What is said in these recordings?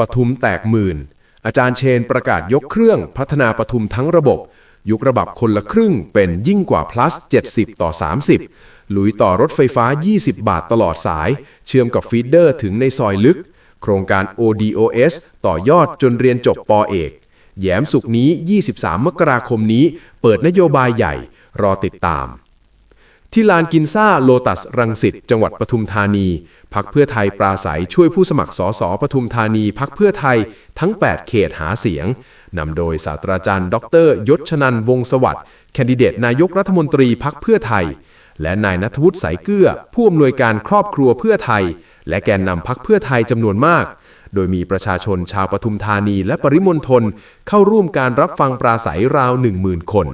ปทุมแตกหมื่น อาจารย์เชนประกาศยกเครื่องพัฒนาปทุมทั้งระบบ ยุคระบับคนละครึ่งเป็นยิ่งกว่า plus 70 ต่อ 30 หลุยต่อรถไฟฟ้า 20 บาทตลอดสาย เชื่อมกับฟีดเดอร์ถึงในซอยลึก โครงการ ODOS ต่อยอดจนเรียนจบปอเอก แย้มสุกนี้ 23 มกราคมนี้ เปิดนโยบายใหญ่ รอติดตาม ที่ลานกินซ่าโลตัสรังสิตจังหวัดปทุมธานี พักเพื่อไทยปราศัยช่วยผู้สมัครสสปทุมธานี พักเพื่อไทยทั้ง 8 เขตหาเสียงนำโดยศาสตราจารย์ ดร ยศชนันวงศ์สวัสดิ์แคนดิเดตนายกรัฐมนตรีพักเพื่อไทย และนายนัทวุฒิสายเกื้อ ผู้อำนวยการครอบครัวเพื่อไทย และแกนนำพักเพื่อไทยจำนวนมาก โดยมีประชาชนชาวปทุมธานีและปริมณฑลเข้าร่วมการรับฟังปราศัยราว 10,000 คน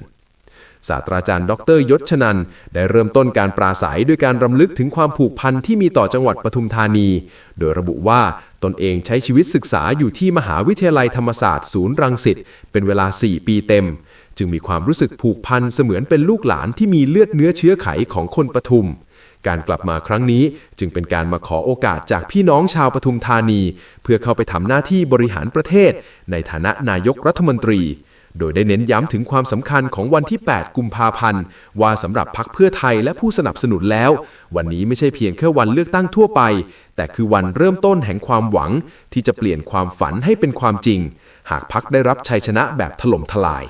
ศาสตราจารย์ ดรยศชนัน ได้เริ่มต้นการปราศัยด้วยการรำลึกถึงความผูกพันที่มีต่อจังหวัดปทุมธานี โดยระบุว่าตนเองใช้ชีวิตศึกษาอยู่ที่มหาวิทยาลัยธรรมศาสตร์ศูนย์รังสิตเป็นเวลา 4 ปีเต็ม จึงมีความรู้สึกผูกพันเสมือนเป็นลูกหลานที่มีเลือดเนื้อเชื้อไขของคนปทุมการกลับมาครั้งนี้จึงเป็นการมาขอโอกาสจากพี่น้องชาวปทุมธานี เพื่อเข้าไปทำหน้าที่บริหารประเทศ ในฐานะนายกรัฐมนตรี โดยได้เน้นย้ำถึงความสำคัญของวันที่ 8 กุมภาพันธ์ ว่าสำหรับพักเพื่อไทยและผู้สนับสนุนแล้ว วันนี้ไม่ใช่เพียงแค่วันเลือกตั้งทั่วไป แต่คือวันเริ่มต้นแห่งความหวัง ที่จะเปลี่ยนความฝันให้เป็นความจริง หากพักได้รับชัยชนะแบบถล่มทลาย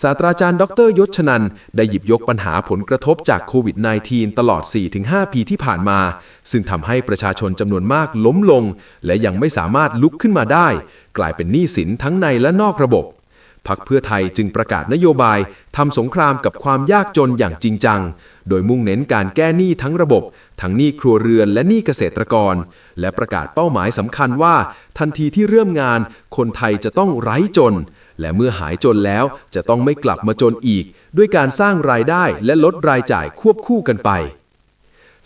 ศาสตราจารย์ดรยศชนัน ได้หยิบยกปัญหาผลกระทบจากโควิด -19 ตลอด 4-5 ปีที่ผ่านมา ซึ่งทำให้ประชาชนจำนวนมากล้มลง และยังไม่สามารถลุกขึ้นมาได้ กลายเป็นหนี้สินทั้งในและนอกระบบพักเพื่อไทยจึงประกาศนโยบายทำสงครามกับความยากจนอย่างจริงจัง โดยมุ่งเน้นการแก้หนี้ทั้งระบบ ทั้งหนี้ครัวเรือนและหนี้เกษตรกร และประกาศเป้าหมายสำคัญว่า ทันทีที่เริ่มงาน คนไทยจะต้องไร้จน และเมื่อหายจนแล้วจะต้องไม่กลับมาจนอีก ด้วยการสร้างรายได้และลดรายจ่ายควบคู่กันไป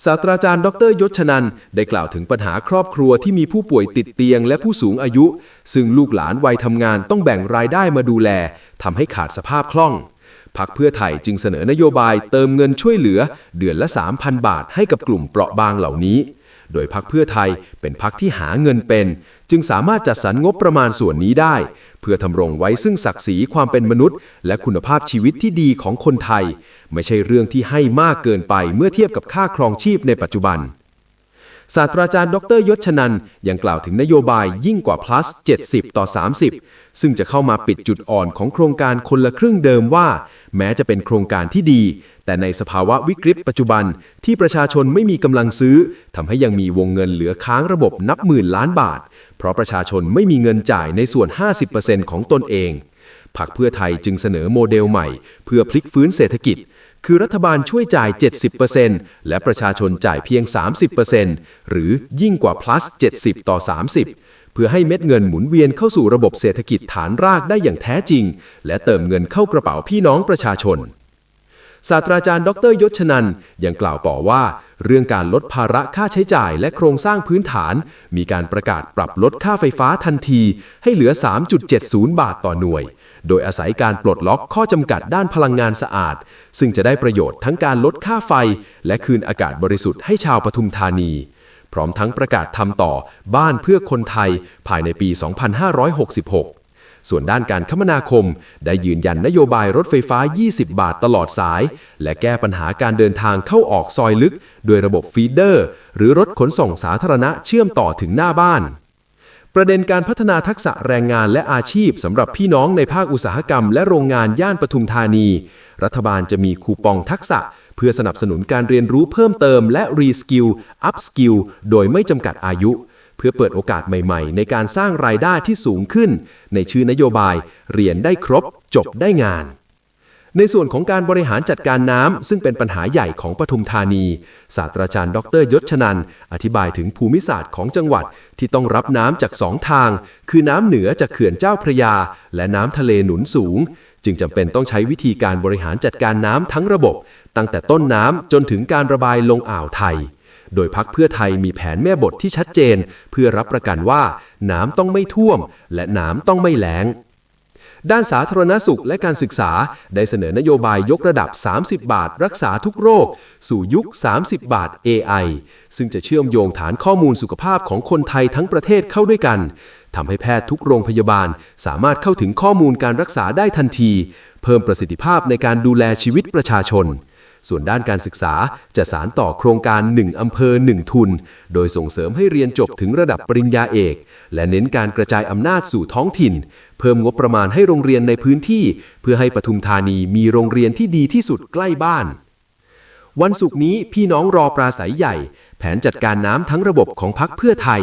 ศาสตราจารย์ ดรยศชนันได้กล่าวถึงปัญหาครอบครัวที่มีผู้ป่วยติดเตียงและผู้สูงอายุ ซึ่งลูกหลานวัยทำงานต้องแบ่งรายได้มาดูแลทำให้ขาดสภาพคล่องพักเพื่อไทยจึงเสนอนโยบายเติมเงินช่วยเหลือ เดือนละ 3,000 บาทให้กับกลุ่มเปราะบางเหล่านี้ โดยพักเพื่อไทยเป็นพักที่หาเงินเป็น จึงสามารถจัดสรรงบประมาณส่วนนี้ได้ เพื่อทำรงไว้ซึ่งศักดิ์ศรีความเป็นมนุษย์ และคุณภาพชีวิตที่ดีของคนไทย ไม่ใช่เรื่องที่ให้มากเกินไปเมื่อเทียบกับค่าครองชีพในปัจจุบัน ศาสตราจารย์ดรยศชนันยังกล่าวถึงนโยบายยิ่งกว่า plus 70 ต่อ 30 ซึ่งจะเข้ามาปิดจุดอ่อนของโครงการคนละครึ่งเดิมว่า แม้จะเป็นโครงการที่ดี แต่ในสภาวะวิกฤตปัจจุบันที่ประชาชนไม่มีกำลังซื้อทำให้ยังมีวงเงินเหลือค้างระบบนับหมื่นล้านบาท เพราะประชาชนไม่มีเงินจ่ายในส่วน 50%ของตนเองพรรคเพื่อไทยจึงเสนอโมเดลใหม่ เพื่อพลิกฟื้นเศรษฐกิจ คือรัฐบาลช่วยจ่าย 70%และประชาชนจ่ายเพียง 30%หรือยิ่งกว่า plus 70 ต่อ 30 เพื่อให้เม็ดเงินหมุนเวียนเข้าสู่ระบบเศรษฐกิจฐานรากได้อย่างแท้จริง และเติมเงินเข้ากระเป๋าพี่น้องประชาชน ศาสตราจารย์ ดรยศชนันยังกล่าวต่อว่า เรื่องการลดภาระค่าใช้จ่ายและโครงสร้างพื้นฐาน มีการประกาศปรับลดค่าไฟฟ้าทันที ให้เหลือ 3.70 บาทต่อหน่วย โดยอาศัยการปลดล็อกข้อจำกัดด้านพลังงานสะอาด ซึ่งจะได้ประโยชน์ทั้งการลดค่าไฟ และคืนอากาศบริสุทธิ์ให้ชาวปทุมธานี พร้อมทั้งประกาศทำต่อบ้านเพื่อคนไทยภายในปี 2566ส่วนด้านการคมนาคม ได้ยืนยันนโยบายรถไฟฟ้า 20 บาทตลอดสาย และแก้ปัญหาการเดินทางเข้าออกซอยลึกโดยระบบฟีเดอร์ หรือรถขนส่งสาธารณะเชื่อมต่อถึงหน้าบ้าน ประเด็นการพัฒนาทักษะแรงงานและอาชีพสำหรับพี่น้องในภาคอุตสาหกรรมและโรงงานย่านปทุมธานี รัฐบาลจะมีคูปองทักษะ เพื่อสนับสนุนการเรียนรู้เพิ่มเติมและรีสกิลอัพสกิลโดยไม่จำกัดอายุ เพื่อเปิดโอกาสใหม่ๆ ในการสร้างรายได้ที่สูงขึ้น ในชื่อนโยบาย เรียนได้ครบ จบได้งาน ในส่วนของการบริหารจัดการน้ำซึ่งเป็นปัญหาใหญ่ของปทุมธานี ศาสตราจารย์ ดรยศชนัน อธิบายถึงภูมิศาสตร์ของจังหวัดที่ต้องรับน้ำจากสองทาง คือน้ำเหนือจากเขื่อนเจ้าพระยา และน้ำทะเลหนุนสูง จึงจำเป็นต้องใช้วิธีการบริหารจัดการน้ำทั้งระบบ ตั้งแต่ต้นน้ำจนถึงการระบายลงอ่าวไทยโดยพักเพื่อไทยมีแผนแม่บทที่ชัดเจน เพื่อรับประกันว่า น้ำต้องไม่ท่วม และน้ำต้องไม่แล้ง ด้านสาธารณสุขและการศึกษา ได้เสนอนโยบายยกระดับ 30 บาท รักษาทุกโรค สู่ยุค 30 บาท AI ซึ่งจะเชื่อมโยงฐานข้อมูลสุขภาพของคนไทยทั้งประเทศเข้าด้วยกันทำให้แพทย์ทุกโรงพยาบาล สามารถเข้าถึงข้อมูลการรักษาได้ทันที เพิ่มประสิทธิภาพในการดูแลชีวิตประชาชน ส่วนด้านการศึกษาจะสารต่อโครงการ 1 อำเภอ 1 ทุน โดยส่งเสริมให้เรียนจบถึงระดับปริญญาเอก และเน้นการกระจายอำนาจสู่ท้องถิ่น เพิ่มงบประมาณให้โรงเรียนในพื้นที่ เพื่อให้ปทุมธานีมีโรงเรียนที่ดีที่สุดใกล้บ้าน วันศุกร์นี้พี่น้องรอปราศัยใหญ่ แผนจัดการน้ำทั้งระบบของพักเพื่อไทย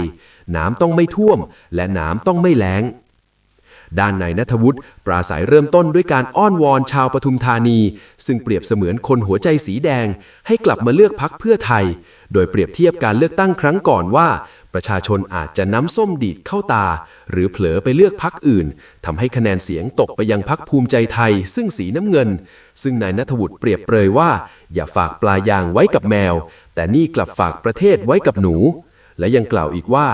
น้ำต้องไม่ท่วม และน้ำต้องไม่แล้ง ด้านนายนัทวุฒิปราศัยเริ่มต้นด้วยการอ้อนวอนชาวปทุมธานี ซึ่งเปรียบเสมือนคนหัวใจสีแดง ให้กลับมาเลือกพักเพื่อไทย โดยเปรียบเทียบการเลือกตั้งครั้งก่อนว่า ประชาชนอาจจะน้ำส้มดีดเข้าตา หรือเผลอไปเลือกพักอื่นทำให้คะแนนเสียงตกไปยังพักภูมิใจไทย ซึ่งสีน้ำเงิน ซึ่งนายนัทวุฒิเปรียบเปรยว่า อย่าฝากปลายางไว้กับแมว แต่นี่กลับฝากประเทศไว้กับหนู และยังกล่าวอีกว่า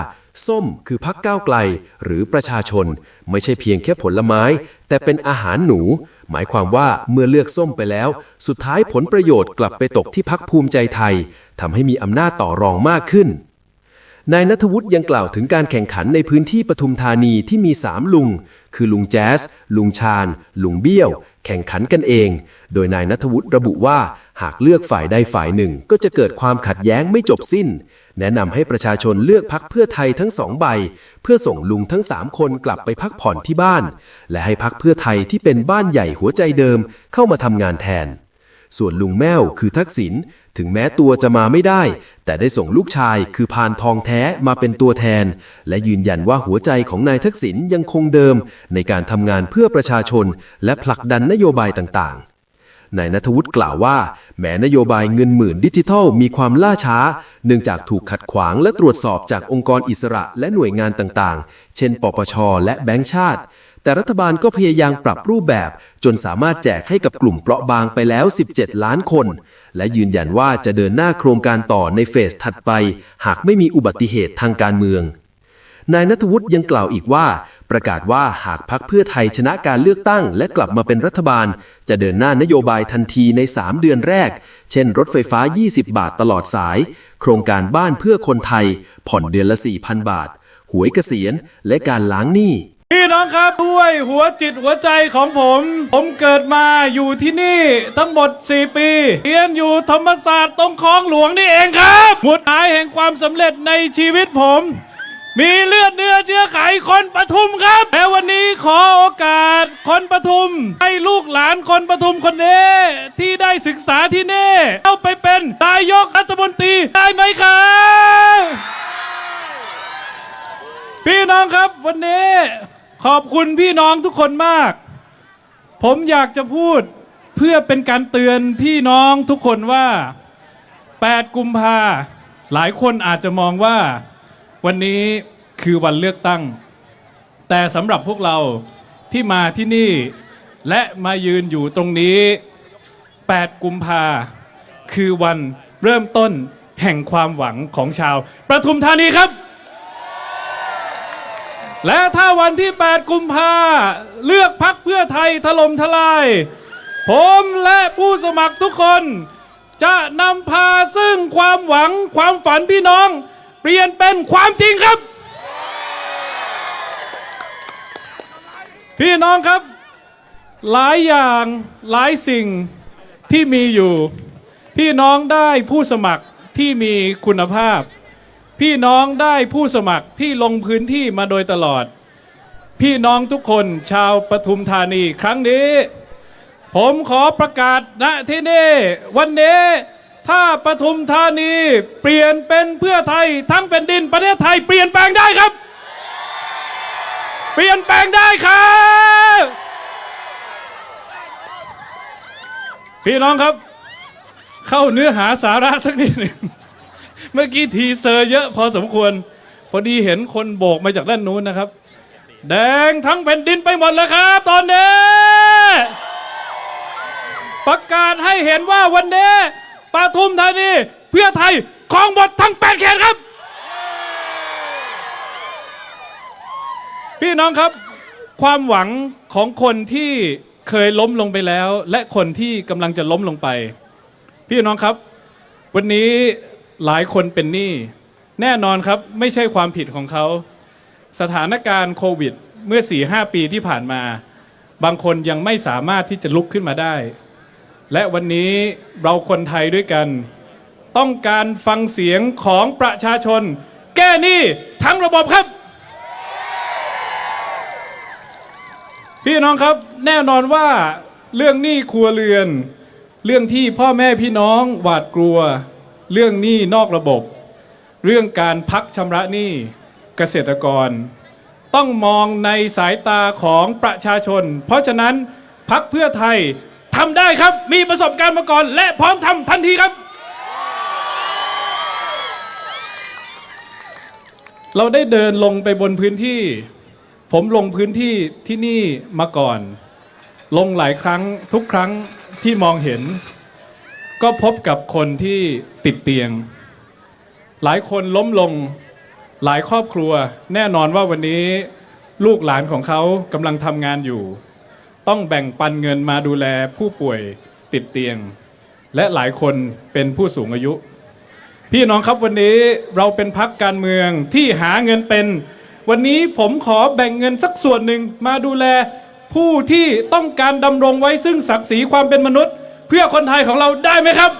ส้มคือพักก้าวไกลหรือประชาชน ไม่ใช่เพียงแค่ผลไม้ แต่เป็นอาหารหนู หมายความว่าเมื่อเลือกส้มไปแล้ว สุดท้ายผลประโยชน์กลับไปตกที่พักภูมิใจไทยทำให้มีอำนาจต่อรองมากขึ้นนายนัทวุฒิยังกล่าวถึงการแข่งขันในพื้นที่ปทุมธานีที่มีสามลุง คือลุงแจ๊ส ลุงชาญ ลุงเบี้ยว แข่งขันกันเอง โดยนายนัทวุฒิระบุว่า หากเลือกฝ่ายใดฝ่ายหนึ่งก็จะเกิดความขัดแย้งไม่จบสิ้น แนะนำให้ประชาชนเลือกพักเพื่อไทยทั้งสองใบ เพื่อส่งลุงทั้งสามคนกลับไปพักผ่อนที่บ้าน และให้พักเพื่อไทยที่เป็นบ้านใหญ่หัวใจเดิมเข้ามาทำงานแทน ส่วนลุงแม้วคือทักษิณถึงแม้ตัวจะมาไม่ได้ แต่ได้ส่งลูกชายคือพานทองแท้มาเป็นตัวแทน และยืนยันว่าหัวใจของนายทักษิณยังคงเดิม ในการทำงานเพื่อประชาชน และผลักดันนโยบายต่างๆ นายนัทวุฒิกล่าวว่า แม้นโยบายเงินหมื่นดิจิทัลมีความล่าช้า เนื่องจากถูกขัดขวางและตรวจสอบจากองค์กรอิสระและหน่วยงานต่างๆ เช่น ปปช และแบงก์ชาติ แต่รัฐบาลก็พยายามปรับรูปแบบ จนสามารถแจกให้กับกลุ่มเปราะบางไปแล้ว 17 ล้านคน และยืนยันว่าจะเดินหน้าโครงการต่อในเฟสถัดไป หากไม่มีอุบัติเหตุทางการเมือง นายนัทวุฒิยังกล่าวอีกว่า ประกาศว่าหากพักเพื่อไทยชนะการเลือกตั้ง และกลับมาเป็นรัฐบาล จะเดินหน้านโยบายทันทีใน 3 เดือนแรก เช่น รถไฟฟ้า 20 บาทตลอดสาย โครงการบ้านเพื่อคนไทย ผ่อนเดือนละ 4,000 บาท หวยเกษียณ และการล้างหนี้พี่น้องครับด้วยหัวจิตหัวใจของผม ผมเกิดมาอยู่ที่นี่ทั้งหมด 4 ปีเรียนอยู่ธรรมศาสตร์ตรงคลองหลวงนี่เองครับหมุดหมายแห่งความสำเร็จในชีวิตผม มีเลือดเนื้อเชื้อไขคนปทุมครับและวันนี้ขอโอกาสคนปทุม ให้ลูกหลานคนปทุมคนนี้ที่ได้ศึกษาที่นี่เอาไปเป็นนายกรัฐมนตรีได้ไหมครับพี่น้องครับวันนี้ขอบคุณพี่น้องทุกคนมาก ผมอยากจะพูดเพื่อเป็นการเตือนพี่น้องทุกคนว่า 8 กุมภาหลายคนอาจจะมองว่า วันนี้คือวันเลือกตั้ง แต่สำหรับพวกเราที่มาที่นี่ และมายืนอยู่ตรงนี้ 8 กุมภาคือวันเริ่มต้นแห่งความหวังของชาวประทุมธานีครับ และถ้าวันที่ 8 กุมภาเลือกพักเพื่อไทยถล่มทลาย ผมและผู้สมัครทุกคน จะนำพาซึ่งความหวังความฝันพี่น้อง เปลี่ยนเป็นความจริงครับ พี่น้องครับ หลายอย่างหลายสิ่งที่มีอยู่ พี่น้องได้ผู้สมัครที่มีคุณภาพ พี่น้องได้ผู้สมัครที่ลงพื้นที่มาโดยตลอด พี่น้องทุกคนชาวปทุมธานีครั้งนี้ ผมขอประกาศณที่นี่วันนี้ ถ้าปทุมธานีเปลี่ยนเป็นเพื่อไทยทั้งแผ่นดินประเทศไทย เปลี่ยนแปลงได้ครับ เปลี่ยนแปลงได้ครับ พี่น้องครับ เข้าเนื้อหาสาระสักนิดหนึ่งเมื่อกี้ทีเซอร์เยอะพอสมควร พอดีเห็นคนโบกมาจากด้านนู้นนะครับ แดงทั้งแผ่นดินไปหมดแล้วครับ ตอนนี้ ประกาศให้เห็นว่าวันนี้ ปทุมธานี เพื่อไทยครองหมดทั้งแปดเขตครับ พี่น้องครับ ความหวังของคนที่เคยล้มลงไปแล้ว และคนที่กำลังจะล้มลงไป พี่น้องครับ วันนี้หลายคนเป็นหนี้แน่นอนครับไม่ใช่ความผิดของเขา สถานการณ์โควิด เมื่อ4-5ปีที่ผ่านมา บางคนยังไม่สามารถที่จะลุกขึ้นมาได้ และวันนี้เราคนไทยด้วยกัน ต้องการฟังเสียงของประชาชน แก้หนี้ทั้งระบบครับ พี่น้องครับแน่นอนว่าเรื่องหนี้ครัวเรือน เรื่องที่พ่อแม่พี่น้องหวาดกลัว เรื่องหนี้นอกระบบ เรื่องการพักชำระหนี้เกษตรกร ต้องมองในสายตาของประชาชน เพราะฉะนั้นพักเพื่อไทย ทำได้ครับ มีประสบการณ์มาก่อน และพร้อมทำทันทีครับ เราได้เดินลงไปบนพื้นที่ ผมลงพื้นที่ที่นี่มาก่อน ลงหลายครั้งทุกครั้งที่มองเห็น ก็พบกับคนที่ติดเตียง หลายคนล้มลงหลายครอบครัว แน่นอนว่าวันนี้ลูกหลานของเขากำลังทำงานอยู่ ต้องแบ่งปันเงินมาดูแลผู้ป่วยติดเตียง และหลายคนเป็นผู้สูงอายุ พี่น้องครับวันนี้เราเป็นพักการเมืองที่หาเงินเป็น วันนี้ผมขอแบ่งเงินสักส่วนหนึ่งมาดูแลผู้ที่ต้องการดำรงไว้ซึ่งศักดิ์ศรีความเป็นมนุษย์ เพื่อคนไทยของเราได้ไหมครับ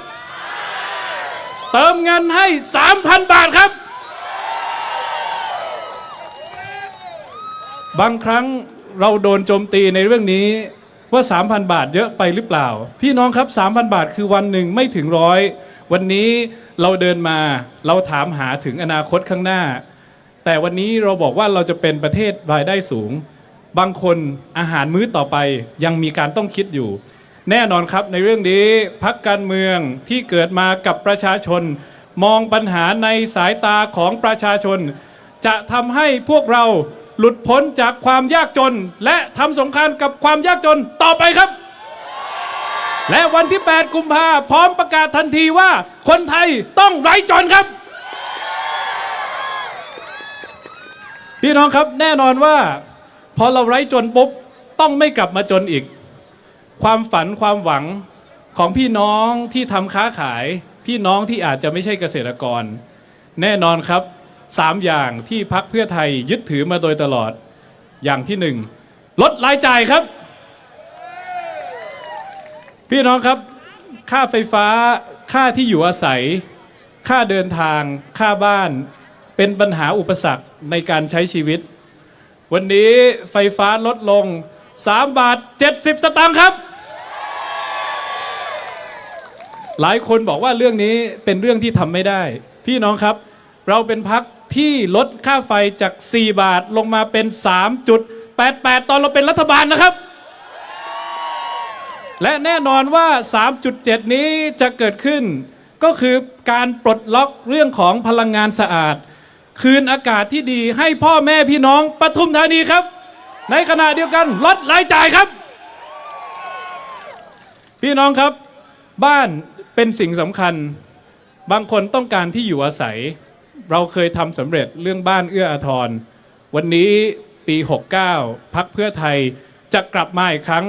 เติมเงินให้ 3,000 บาทครับ บางครั้ง เราโดนโจมตีในเรื่องนี้ว่า 3,000 บาทเยอะไปหรือเปล่า พี่น้องครับ 3,000 บาทคือวันหนึ่งไม่ถึงร้อยวันนี้เราเดินมาเราถามหาถึงอนาคตข้างหน้า แต่วันนี้เราบอกว่าเราจะเป็นประเทศรายได้สูง บางคนอาหารมื้อต่อไปยังมีการต้องคิดอยู่ แน่นอนครับในเรื่องนี้พักการเมืองที่เกิดมากับประชาชน มองปัญหาในสายตาของประชาชน จะทำให้พวกเรา หลุดพ้นจากความยากจน และทำสงครามกับความยากจนต่อไปครับ และวันที่ 8 กุมภาพร้อมประกาศทันทีว่า คนไทยต้องไร้จนครับ พี่น้องครับแน่นอนว่า พอเราไร้จนปุ๊บต้องไม่กลับมาจนอีก ความฝันความหวังของพี่น้องที่ทำค้าขาย พี่น้องที่อาจจะไม่ใช่เกษตรกร แน่นอนครับ สามอย่างที่พักเพื่อไทยยึดถือมาโดยตลอดอย่างที่หนึ่งลดรายจ่ายครับ พี่น้องครับ ค่าไฟฟ้าค่าที่อยู่อาศัย ค่าเดินทาง ค่าบ้าน เป็นปัญหาอุปสรรคในการใช้ชีวิต วันนี้ไฟฟ้าลดลง 3 บาท 70 สตางค์ครับหลายคนบอกว่าเรื่องนี้เป็นเรื่องที่ทำไม่ได้ พี่น้องครับ เราเป็นพัก ที่ลดค่าไฟจาก 4 บาทลงมาเป็น 3.88 ตอนเราเป็นรัฐบาลนะครับ และแน่นอนว่า 3.7 นี้จะเกิดขึ้น ก็คือการปลดล็อกเรื่องของพลังงานสะอาด คืนอากาศที่ดีให้พ่อแม่พี่น้องปทุมธานีครับ ในขณะเดียวกันลดรายจ่ายครับ พี่น้องครับ บ้านเป็นสิ่งสำคัญ บางคนต้องการที่อยู่อาศัย เราเคยทำสำเร็จเรื่องบ้านเอื้ออาทร วันนี้ปี 69 พักเพื่อไทยจะกลับมาอีกครั้ง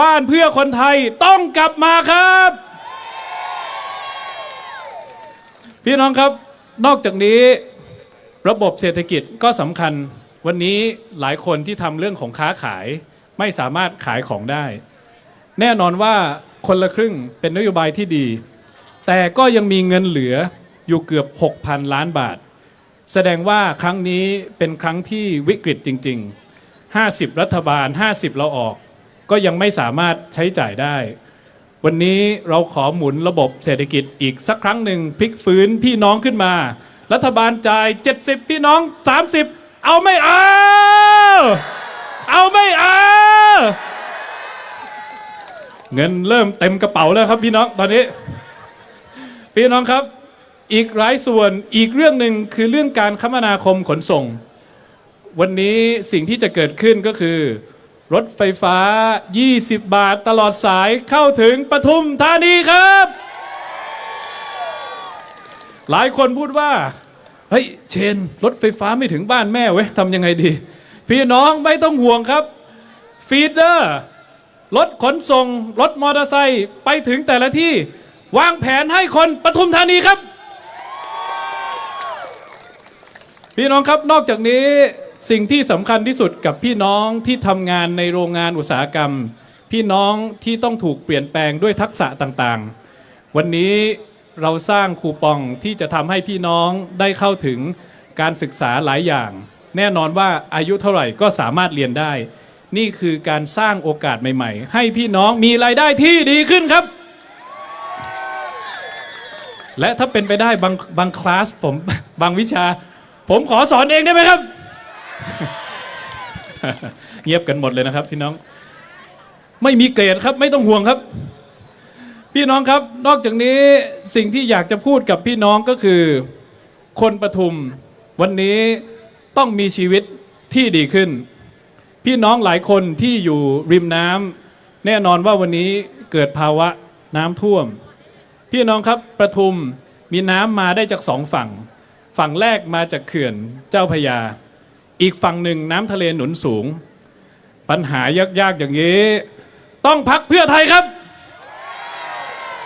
บ้านเพื่อคนไทยต้องกลับมาครับ พี่น้องครับนอกจากนี้ระบบเศรษฐกิจก็สำคัญ วันนี้หลายคนที่ทำเรื่องของค้าขายไม่สามารถขายของได้ แน่นอนว่าคนละครึ่งเป็นนโยบายที่ดี แต่ก็ยังมีเงินเหลือ อยู่เกือบ 6,000 ล้านบาท แสดงว่าครั้งนี้เป็นครั้งที่วิกฤตจริง ๆ 50 รัฐบาล 50 เราออก ก็ยังไม่สามารถใช้จ่ายได้ วันนี้เราขอหมุนระบบเศรษฐกิจอีกสักครั้งหนึ่งพลิกฟื้นพี่น้องขึ้นมา รัฐบาลจ่าย 70 พี่น้อง 30 เอาไม่เอาเอาไม่เอาเงินเริ่มเต็มกระเป๋าแล้วครับพี่น้องตอนนี้ พี่น้องครับ อีกหลายส่วนอีกเรื่องหนึ่งคือเรื่องการคมนาคมขนส่ง วันนี้สิ่งที่จะเกิดขึ้นก็คือ รถไฟฟ้า 20 บาทตลอดสายเข้าถึงปทุมธานีครับ หลายคนพูดว่า เฮ้ย เชน รถไฟฟ้าไม่ถึงบ้านแม่เว้ยทำยังไงดี พี่น้องไม่ต้องห่วงครับ ฟีดเดอร์ รถขนส่ง รถมอเตอร์ไซค์ไปถึงแต่ละที่ วางแผนให้คนปทุมธานีครับ พี่น้องครับนอกจากนี้สิ่งที่สำคัญที่สุดกับพี่น้องที่ทำงานในโรงงานอุตสาหกรรม พี่น้องที่ต้องถูกเปลี่ยนแปลงด้วยทักษะต่างๆ วันนี้เราสร้างคูปองที่จะทำให้พี่น้องได้เข้าถึงการศึกษาหลายอย่าง แน่นอนว่าอายุเท่าไหร่ก็สามารถเรียนได้ นี่คือการสร้างโอกาสใหม่ ๆ ให้พี่น้องมีรายได้ที่ดีขึ้นครับ และถ้าเป็นไปได้บางบางคลาสผมบางวิชา ผมขอสอนเองได้ไหมครับ เงียบกันหมดเลยนะครับพี่น้อง ไม่มีเกรดครับ ไม่ต้องห่วงครับ พี่น้องครับ นอกจากนี้สิ่งที่อยากจะพูดกับพี่น้องก็คือ คนปทุม วันนี้ต้องมีชีวิตที่ดีขึ้น พี่น้องหลายคนที่อยู่ริมน้ำแน่นอนว่าวันนี้เกิดภาวะน้ำท่วม พี่น้องครับประทุมมีน้ำมาได้จากสองฝั่ง ฝั่งแรกมาจากเขื่อนเจ้าพยา อีกฝั่งหนึ่งน้ำทะเลหนุนสูง ปัญหายากๆอย่างนี้ ต้องพักเพื่อไทยครับ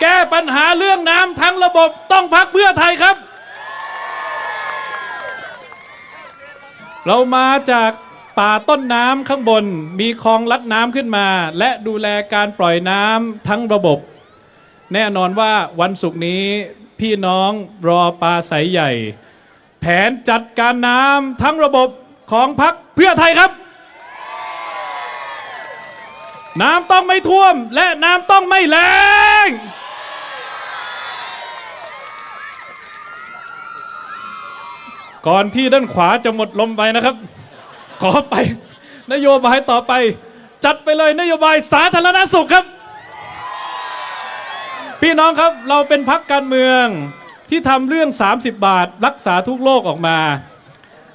แก้ปัญหาเรื่องน้ำทั้งระบบต้องพักเพื่อไทยครับ เรามาจากป่าต้นน้ำข้างบนมีคลองลัดน้ำขึ้นมา และดูแลการปล่อยน้ำทั้งระบบ แน่นอนว่าวันศุกร์นี้พี่น้องรอปลาใสใหญ่ ผนจัดการน้ำทั้งระบบของพักเพื่อไทยครับ น้ำต้องไม่ท่วมและน้ำต้องไม่แรงก่อนที่ด้านขวาจะหมดลมไปนะครับ ขอไป นโยบายต่อไป จัดไปเลยนโยบายสาธารณสุขครับ พี่น้องครับเราเป็นพักการเมือง ที่ทำเรื่อง 30 บาทรักษาทุกโรคออกมา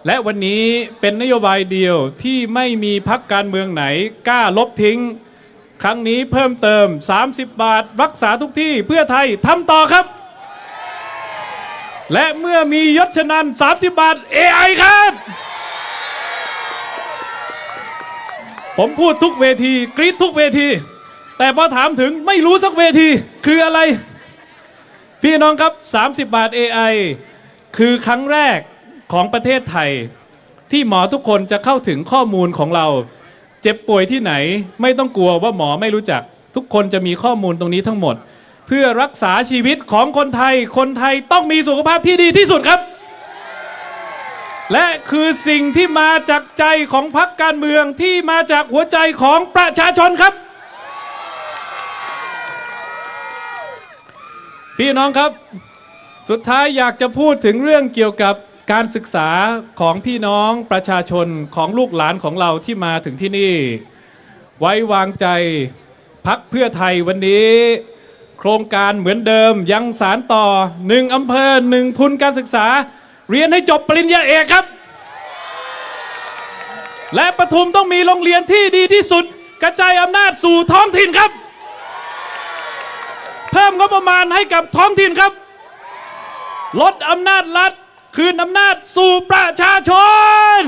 และวันนี้เป็นนโยบายเดียวที่ไม่มีพักการเมืองไหนกล้าลบทิ้ง ครั้งนี้เพิ่มเติม 30 บาท รักษาทุกที่เพื่อไทยทำต่อครับ และเมื่อมียศชนัน 30 บาท AI ครับ ผมพูดทุกเวที กรี๊ดทุกเวที แต่พอถามถึงไม่รู้สักเวทีคืออะไร พี่น้องครับ 30 บาท AI คือครั้งแรกของประเทศไทย ที่หมอทุกคนจะเข้าถึงข้อมูลของเรา เจ็บป่วยที่ไหนไม่ต้องกลัวว่าหมอไม่รู้จัก ทุกคนจะมีข้อมูลตรงนี้ทั้งหมด เพื่อรักษาชีวิตของคนไทย คนไทยต้องมีสุขภาพที่ดีที่สุดครับ และคือสิ่งที่มาจากใจของพรรคการเมืองที่มาจากหัวใจของประชาชนครับ พี่น้องครับ สุดท้ายอยากจะพูดถึงเรื่องเกี่ยวกับการศึกษาของพี่น้องประชาชนของลูกหลานของเราที่มาถึงที่นี่ ไว้วางใจพักเพื่อไทยวันนี้ โครงการเหมือนเดิมยังสารต่อหนึ่งอำเภอหนึ่งทุนการศึกษา เรียนให้จบปริญญาเอกครับ และปทุมต้องมีโรงเรียนที่ดีที่สุด กระจายอำนาจสู่ท้องถิ่นครับ พิ่มงบประมาณให้กับท้องถิ่นครับ ลดอำนาจรัฐ คืนอำนาจสู่ประชาชน